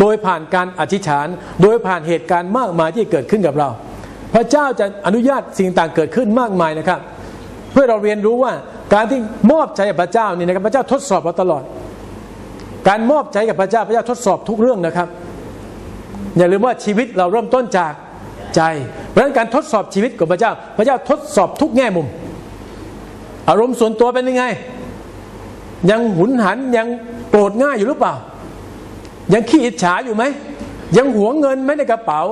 โดยผ่านการอธิษฐาน โดยผ่านเหตุการณ์มากมายที่เกิดขึ้นกับเรา พระเจ้าจะอนุญาตสิ่งต่างเกิดขึ้นมากมายนะครับ เพื่อเราเรียนรู้ว่าการที่มอบใจกับพระเจ้านี่นะครับพระเจ้าทดสอบเราตลอด การมอบใจกับพระเจ้าพระเจ้าทดสอบทุกเรื่องนะครับ อย่าลืมว่าชีวิตเราเริ่มต้นจากใจเพราะฉะนั้นการทดสอบชีวิตของพระเจ้า พระเจ้าทดสอบทุกแง่มุม อารมณ์ส่วนตัวเป็นยังไง ยังหุนหันยังโกรธง่ายอยู่หรือเปล่า ยังขี้อิจฉาอยู่ไหม ยังหวงเงินไหมในกระเป๋า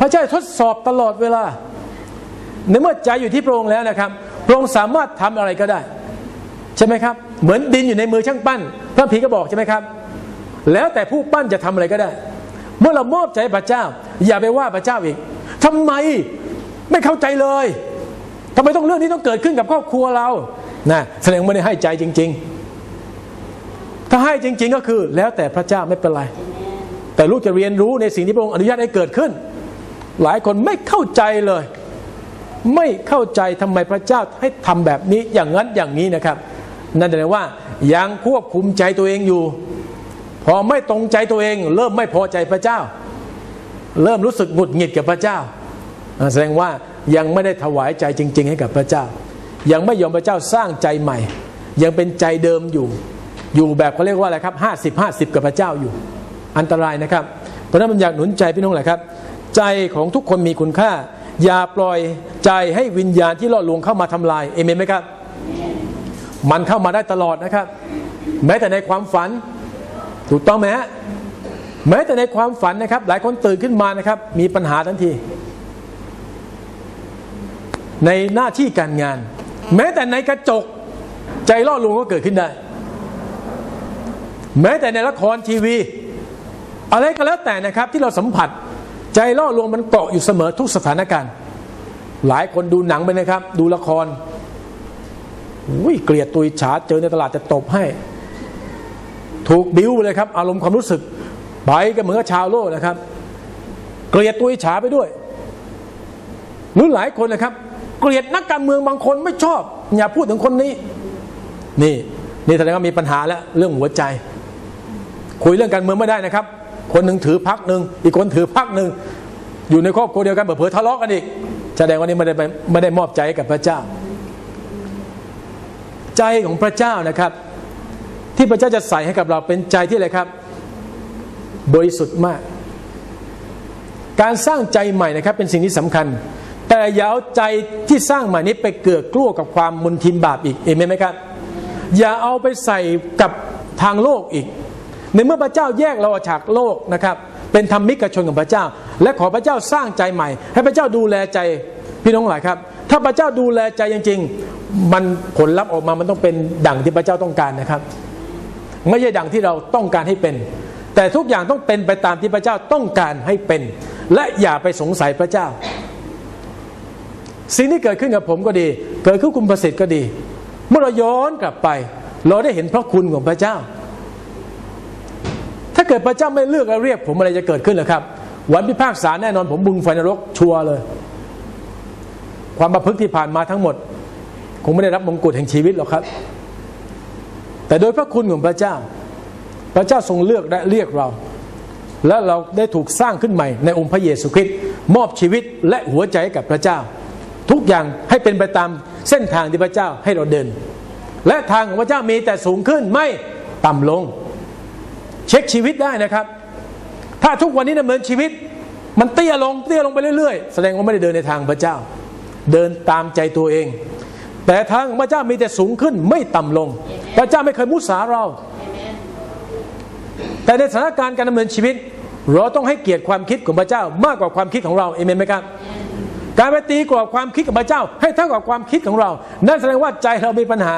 พระเจ้าทดสอบตลอดเวลา ในเมื่อใจอยู่ที่พระองค์แล้วนะครับ พระองค์สามารถทำอะไรก็ได้ ใช่ไหมครับ เหมือนดินอยู่ในมือช่างปั้น พระผีก็บอกใช่ไหมครับ แล้วแต่ผู้ปั้นจะทำอะไรก็ได้ เมื่อเรามอบใจพระเจ้า อย่าไปว่าพระเจ้าอีกทำไมไม่เข้าใจเลยทำไมต้องเรื่องนี้ต้องเกิดขึ้นกับครอบครัวเรานะแสดงไม่ได้ให้ใจจริง ๆ ถ้าให้จริง ๆก็คือ แล้วแต่พระเจ้าไม่เป็นไร แต่ลูกจะเรียนรู้ในสิ่งที่พระองค์อนุญาตให้เกิดขึ้น หลายคนไม่เข้าใจเลย ไม่เข้าใจทำไมพระเจ้าให้ทำแบบนี้อย่างนั้นอย่างนี้นะครับ นั่นแสดงว่ายังควบคุมใจตัวเองอยู่ พอไม่ตรงใจตัวเอง เริ่มไม่พอใจพระเจ้า เริ่มรู้สึกหงุดหงิดกับพระเจ้า แสดงว่ายังไม่ได้ถวายใจจริง ๆ ให้กับพระเจ้า ยังไม่ยอมพระเจ้าสร้างใจใหม่ ยังเป็นใจเดิมอยู่ อยู่แบบเขาเรียกว่าอะไรครับห้าสิบห้าสิบกับพระเจ้าอยู่ อันตรายนะครับ เพราะนั้นผมอยากหนุนใจพี่น้องแหละครับ ใจของทุกคนมีคุณค่า อย่าปล่อยใจให้วิญญาณที่ล่อลวงเข้ามาทำลายเอเมนไหมครับ มันเข้ามาได้ตลอดนะครับ แม้แต่ในความฝัน ถูกต้องไหมฮะแม้แต่ในความฝันนะครับ หลายคนตื่นขึ้นมานะครับ มีปัญหาทันที ในหน้าที่การงาน แม้แต่ในกระจกใจล่อลวงก็เกิดขึ้นได้ แม้แต่ในละครทีวี อะไรก็แล้วแต่นะครับที่เราสัมผัสใจล่อลวงมันเกาะอยู่เสมอทุกสถานการณ์ หลายคนดูหนังไปนะครับ ดูละครอุ้ยเกลียดตุยฉาเจอในตลาดจะตบให้ ถูกบิ้วเลยครับ อารมณ์ความรู้สึกไปก็เหมือนกับชาวโลกนะครับ เกลียดตุยฉาไปด้วยหรือหลายคนนะครับ เกลียดนักการเมืองบางคนไม่ชอบ อย่าพูดถึงคนนี้ นี่ นี่แสดงว่ามีปัญหาแล้วเรื่องหัวใจ คุยเรื่องการเมืองไม่ได้นะครับ คนหนึ่งถือพักหนึ่งอีกคนถือพักหนึ่งอยู่ในครอบครัวเดียวกันเผื่อทะเลาะกันอีกแสดงว่านี่ไม่ได้ไม่ได้มอบใจกับพระเจ้า ใจของพระเจ้านะครับ ที่พระเจ้าจะใส่ให้กับเราเป็นใจที่อะไรครับ บริสุทธิ์มาก การสร้างใจใหม่นะครับ เป็นสิ่งที่สำคัญ แต่อย่าเอาใจที่สร้างใหม่นี้ไปเกือกกลัวกับความมุนทินบาปอีกเอเมนไหมครับ อย่าเอาไปใส่กับทางโลกอีก ในเมื่อพระเจ้าแยกเราออกจากโลกนะครับ เป็นธรรมิกชนของพระเจ้า และขอพระเจ้าสร้างใจใหม่ ให้พระเจ้าดูแลใจพี่น้องหลายครับ ถ้าพระเจ้าดูแลใจจริง ๆ มันผลลัพธ์ออกมามันต้องเป็นดั่งที่พระเจ้าต้องการนะครับ ไม่ใช่ดั่งที่เราต้องการให้เป็น แต่ทุกอย่างต้องเป็นไปตามที่พระเจ้าต้องการให้เป็น และอย่าไปสงสัยพระเจ้า สิ่งที่เกิดขึ้นกับผมก็ดี เกิดขึ้นคุณประสิทธิ์ก็ดี เมื่อเราย้อนกลับไป เราได้เห็นพระคุณของพระเจ้าาเกิดพระเจ้าไม่เลือกและเรียกผมอะไรจะเกิดขึ้นหรอครับ วันพิพากษาแน่นอนผมบึงไฟนรกชัวร์เลย ความประพฤติที่ผ่านมาทั้งหมด คงไม่ได้รับมงกุฎแห่งชีวิตหรอกครับ แต่โดยพระคุณของพระเจ้า พระเจ้าทรงเลือกและเรียกเรา และเราได้ถูกสร้างขึ้นใหม่ในองค์พระเยซูคริสต์มอบชีวิตและหัวใจกับพระเจ้า ทุกอย่างให้เป็นไปตามเส้นทางที่พระเจ้าให้เราเดิน และทางของพระเจ้ามีแต่สูงขึ้นไม่ต่ำลง ช็คชีวิตได้นะครับ ถ้าทุกวันนี้ดำเนินชีวิต มันเตี้ยลงเตี้ยลงไปเรื่อยๆ แสดงว่าไม่ได้เดินในทางพระเจ้า เดินตามใจตัวเอง แต่ทางพระเจ้ามีแต่สูงขึ้นไม่ต่ำลง พระเจ้าไม่เคยมุสาเรา แต่ในสถานการณ์การดำเนินชีวิต เราต้องให้เกียรติความคิดของพระเจ้ามากกว่าความคิดของเราเอเมนไหมครับการไปตีกว่าความคิดของพระเจ้า ให้เท่ากับความคิดของเรา นั่นแสดงว่าใจเรามีปัญหา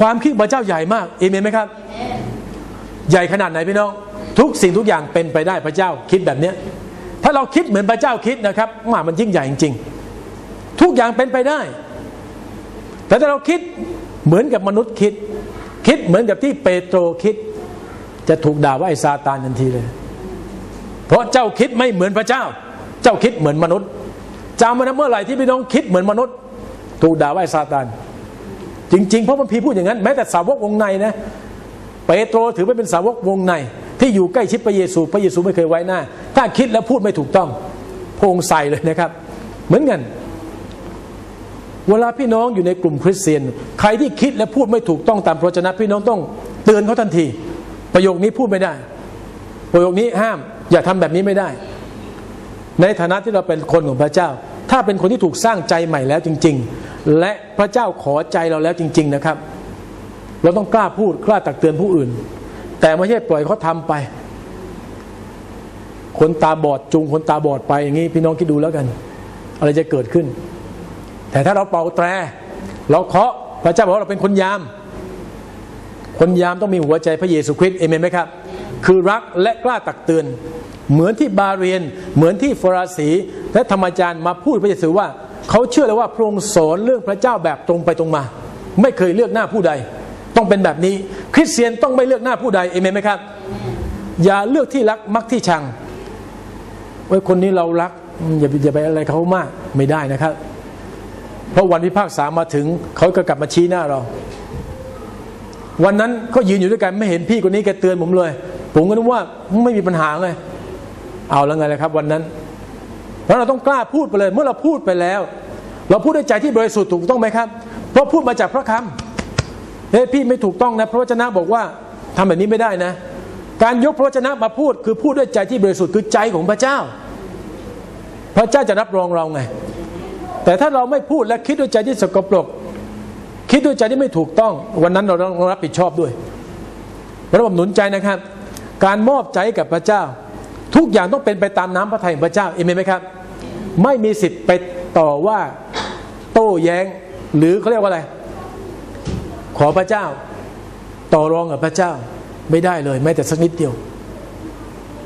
ความคิดพระเจ้าใหญ่มากเอเมนไหมครับ ใหญ่ขนาดไหนพี่น้อง ทุกสิ่งทุกอย่างเป็นไปได้พระเจ้าคิดแบบเนี้ยถ้าเราคิดเหมือนพระเจ้าคิดนะครับมามันยิ่งใหญ่จริงๆ ทุกอย่างเป็นไปได้ แต่ถ้าเราคิดเหมือนกับมนุษย์คิด คิดเหมือนกับที่เปโตรคิด จะถูกด่าว่าไอ้ซาตานทันทีเลย เพราะเจ้าคิดไม่เหมือนพระเจ้า เจ้าคิดเหมือนมนุษย์จำมานะเมื่อไหร่ที่พี่น้องคิดเหมือนมนุษย์ ถูกด่าว่าไอ้ซาตาน จริง ๆ เพราะมันพีพูดอย่างนั้น แม้แต่สาวกวงในนะเปโตรถือว่าเป็นสาวกวงใน ที่อยู่ใกล้ชิดพระเยซู พระเยซูไม่เคยไว้หน้า ถ้าคิดแล้วพูดไม่ถูกต้องพงใส่เลยนะครับ เหมือนกันเวลาพี่น้องอยู่ในกลุ่มคริสเตียน ใครที่คิดและพูดไม่ถูกต้องตามพระวจนะพี่น้องต้องเตือนเขาทันที ประโยคนี้พูดไม่ได้ ประโยคนี้ห้ามอย่าทำแบบนี้ไม่ได้ ในฐานะที่เราเป็นคนของพระเจ้า ถ้าเป็นคนที่ถูกสร้างใจใหม่แล้วจริง ๆ และพระเจ้าขอใจเราแล้วจริง ๆนะครับ เราต้องกล้าพูดกล้าตักเตือนผู้อื่น แต่ไม่ใช่ปล่อยเขาทาไป คนตาบอดจูงคนตาบอดไปอย่างนี้พี่น้องคิดดูแล้วกัน อะไรจะเกิดขึ้น แต่ถ้าเราเป่าแตร เราเคาะพระเจ้าบอกว่าเราเป็นคนยาม คนยามต้องมีหัวใจพระเยซูคริสต์เอเมนไหมครับ คือรักและกล้าตักเตือน เหมือนที่บาเรียน เหมือนที่ฟราสีและธรรมจารย์มาพูดพระเยซูว่า เขาเชื่อเลยว่าพระองค์สอนเรื่องพระเจ้าแบบตรงไปตรงมา ไม่เคยเลือกหน้าผู้ใด ต้องเป็นแบบนี้ คริสเตียนต้องไม่เลือกหน้าผู้ใดเอเมนไหมครับ อย่าเลือกที่รักมักที่ชังไว้คนนี้เรารักอย่าอย่าไปอะไรเขามากไม่ได้นะครับ เพราะวันพิพากษามาถึงเขาก็กลับมาชี้หน้าเรา วันนั้นก็ยืนอยู่ด้วยกันไม่เห็นพี่คนนี้แกเตือนผมเลย ผมก็นึกว่าไม่มีปัญหาเลย เอาแล้วไงเลยครับ วันนั้น แล้วเราต้องกล้าพูดไปเลย เมื่อเราพูดไปแล้ว เราพูดด้วยใจที่บริสุทธิ์ถูกต้องไหมครับ เพราะพูดมาจากพระคำเฮ้ยพี่ไม่ถูกต้องนะพระวจนะบอกว่าทำแบบนี้ไม่ได้นะ การยกพระวจนะมาพูดคือพูดด้วยใจที่บริสุทธิ์คือใจของพระเจ้า พระเจ้าจะรับรองเราไง แต่ถ้าเราไม่พูดและคิดด้วยใจที่สกปรกคิดด้วยใจที่ไม่ถูกต้อง วันนั้นเราต้องรับผิดชอบด้วยพระผมหนุนใจนะครับ การมอบใจกับพระเจ้า ทุกอย่างต้องเป็นไปตามน้ำพระทัยของพระเจ้าเอเมนไหมครับ ไม่มีสิทธิ์ไปต่อว่าโต้แย้ง หรือเขาเรียกว่าอะไร ขอพระเจ้า ต่อรองกับพระเจ้าไม่ได้เลยแม้แต่สักนิดเดียว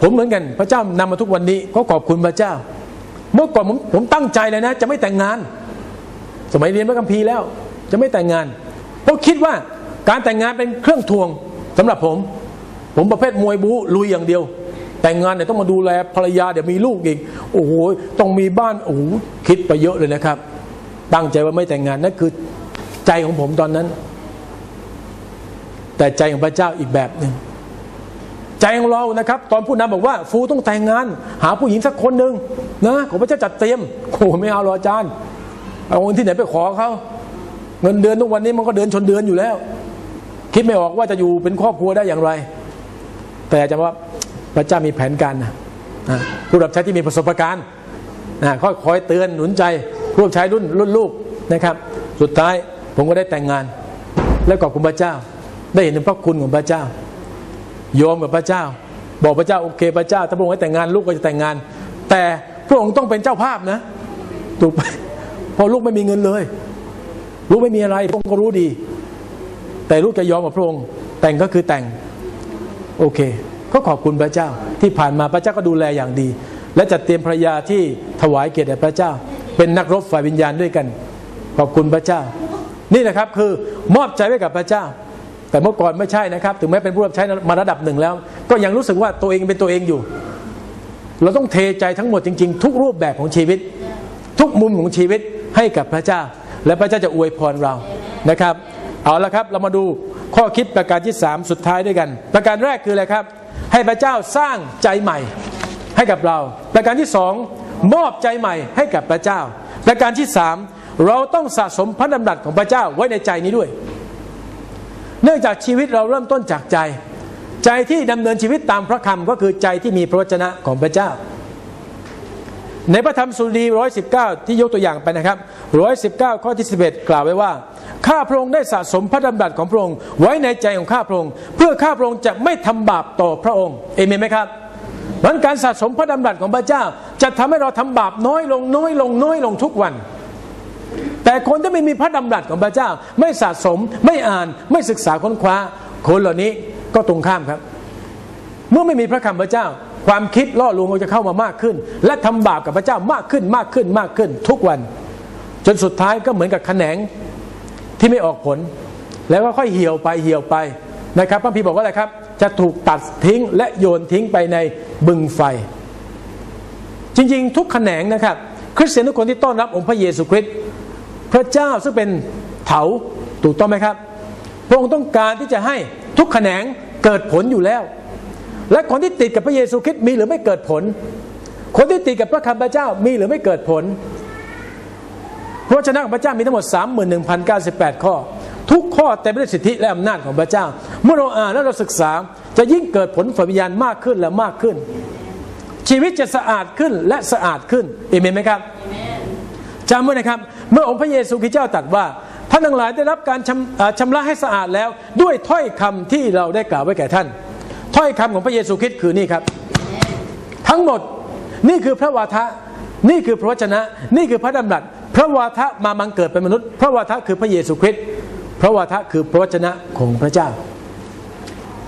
ผมเหมือนกันพระเจ้านำมาทุกวันนี้ก็ขอบคุณพระเจ้า เมื่อก่อนผมผมตั้งใจเลยนะ จะไม่แต่งงาน สมัยเรียนพระคัมภีร์แล้ว จะไม่แต่งงานเพราะคิดว่าการแต่งงานเป็นเครื่องทวงสำหรับผม ผมประเภทมวยบูลุยอย่างเดียว แต่งงานเนี่ยต้องมาดูแลภรรยาเดี๋ยวมีลูกอีกโอ้โหต้องมีบ้านโอ้โหคิดไปเยอะเลยนะครับ ตั้งใจว่าไม่แต่งงานนั่นคือใจของผมตอนนั้น แต่ใจของพระเจ้าอีกแบบหนึ่งใจของเรานะครับ ตอนผู้นำบอกว่า ฟูต้องแต่งงาน หาผู้หญิงสักคนหนึ่งนะขอพระเจ้าจัดเตรียมโอ้ไม่เอาหรออาจารย์เอาเงินที่ไหนไปขอเขาเงินเดือนทุกวันนี้มันก็เดือนชนเดือนอยู่แล้ว คิดไม่ออกว่าจะอยู่เป็นครอบครัวได้อย่างไร แต่จะว่า พระเจ้ามีแผนการนะผู้รับใช้ที่มีประสบการณ์นะคอยคอยเตือนหนุนใจผู้รับใช้รุ่นรุ่นลูกนะครับ สุดท้ายผมก็ได้แต่งงาน แล้วขอบคุณพระเจ้า ได้เห็นถึงพระคุณของพระเจ้า ยอมกับพระเจ้า บอกพระเจ้าโอเคพระเจ้าถ้าพระองค์ให้แต่งงานลูกก็จะแต่งงาน แต่พระองค์ต้องเป็นเจ้าภาพนะถูกไหมพอลูกไม่มีเงินเลย ลูกไม่มีอะไรพระองค์ก็รู้ดี แต่ลูกจะยอมกับพระองค์แต่งก็คือแต่งโอเค ก็ขอบคุณพระเจ้า ที่ผ่านมาพระเจ้าก็ดูแลอย่างดี และจัดเตรียมภรยาที่ถวายเกียรติแด่พระเจ้า เป็นนักรบฝ่ายวิญญาณด้วยกัน ขอบคุณพระเจ้า นี่นะครับคือมอบใจไว้กับพระเจ้า แต่เมื่อก่อนไม่ใช่นะครับ ถึงแม้เป็นผู้รับใช้มาระดับหนึ่งแล้ว ก็ยังรู้สึกว่าตัวเองเป็นตัวเองอยู่ เราต้องเทใจทั้งหมดจริง ๆ ทุกรูปแบบของชีวิต ทุกมุมของชีวิตให้กับพระเจ้า และพระเจ้าจะอวยพรเรานะครับ เอาละครับเรามาดู ข้อคิดประการที่3สุดท้ายด้วยกัน ประการแรกคืออะไรครับ ให้พระเจ้าสร้างใจใหม่ให้กับเรา ประการที่สองมอบใจใหม่ให้กับพระเจ้า ประการที่สามเราต้องสะสมพระดำรัสของพระเจ้าไว้ในใจนี้ด้วย เนื่องจากชีวิตเราเริ่มต้นจากใจ ใจที่ดำเนินชีวิตตามพระคำก็คือใจที่มีพระวจนะของพระเจ้า ในพระธรรมสุรีร้อยสิบเก้าที่ยกตัวอย่างไปนะครับร้อยสิบเก้าข้อที่สิบเอ็ดกล่าวไว้ว่า ข้าพระองค์ได้สะสมพระดำรัสของพระองค์ ไว้ในใจของข้าพระองค์ เพื่อข้าพระองค์จะไม่ทำบาปต่อพระองค์เอเมนไหมครับมันการสะสมพระดำรัสของพระเจ้า จะทำให้เราทำบาปน้อยลงน้อยลงน้อยลงทุกวัน แต่คนที่ไม่มีพระดำรัสของพระเจ้า ไม่สะสมไม่อ่านไม่ศึกษาค้นคว้า คนเหล่านี้ก็ตรงข้ามครับ เมื่อไม่มีพระคำพระเจ้า ความคิดล่อลวงเราจะเข้ามามากขึ้น และทำบาปกับพระเจ้ามากขึ้นมากขึ้นมากขึ้น ทุกวัน จนสุดท้ายก็เหมือนกับแขนง ที่ไม่ออกผล แล้วก็ค่อยเหี่ยวไปเหี่ยวไปนะครับพระพีบอกว่าอะไรครับ จะถูกตัดทิ้งและโยนทิ้งไปในบึงไฟ จริงๆ ทุกแขนงนะครับ คริสเตียนทุกคนที่ต้อนรับองค์พระเยซูคริสต์พระเจ้าซึ่งเป็นเถาถูกต้องไหมครับ พระองค์ต้องการที่จะให้ทุกแขนงเกิดผลอยู่แล้ว และคนที่ติดกับพระเยซูคริสต์มีหรือไม่เกิดผล คนที่ติดกับพระคำพระเจ้ามีหรือไม่เกิดผล พระวจนะของพระเจ้ามีทั้งหมด 31,098 ข้อ ทุกข้อเต็มไปด้วยสิทธิและอำนาจของพระเจ้า เมื่อเราอ่านและเราศึกษาจะยิ่งเกิดผลฝ่ายวิญญาณมากขึ้นและมากขึ้น ชีวิตจะสะอาดขึ้นและสะอาดขึ้นเอเมนไหมครับจำไว้นะครับ เมื่อองค์พระเยซูคริสต์เจ้าตรัสว่าท่านทั้งหลายได้รับการชำชำระให้สะอาดแล้วด้วยถ้อยคำที่เราได้กล่าวไว้แก่ท่าน ถ้อยคำของพระเยซูคริสต์คือนี่ครับ ทั้งหมดนี่คือพระวาทะนี่คือพระวจนะ นี่คือพระดำรัส พระวาทะมาบังเกิดเป็นมนุษย์ พระวาทะคือพระเยซูคริสต์พระวาทะคือพระวจนะของพระเจ้า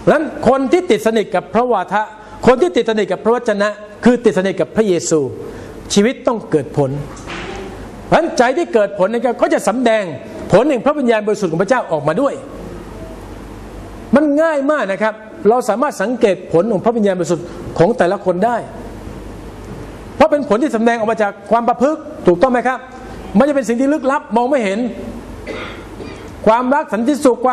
ดังนั้นคนที่ติดสนิทกับพระวาทะ คนที่ติดสนิทกับพระวจนะ คือติดสนิทกับพระเยซู ชีวิตต้องเกิดผลเพราะนั้นใจที่เกิดผลนี่ก็จะสำแดงผลแห่งพระวิญญาณบริสุทธิ์ของพระเจ้าออกมาด้วย มันง่ายมากนะครับ เราสามารถสังเกตผลของพระวิญญาณบริสุทธิ์ของแต่ละคนได้ เพราะเป็นผลที่แดงออกมาจากความประพฤติถูกต้องไหมครับ มันจะเป็นสิ่งที่ลึกลับมองไม่เห็น ความรักสันติสุขความ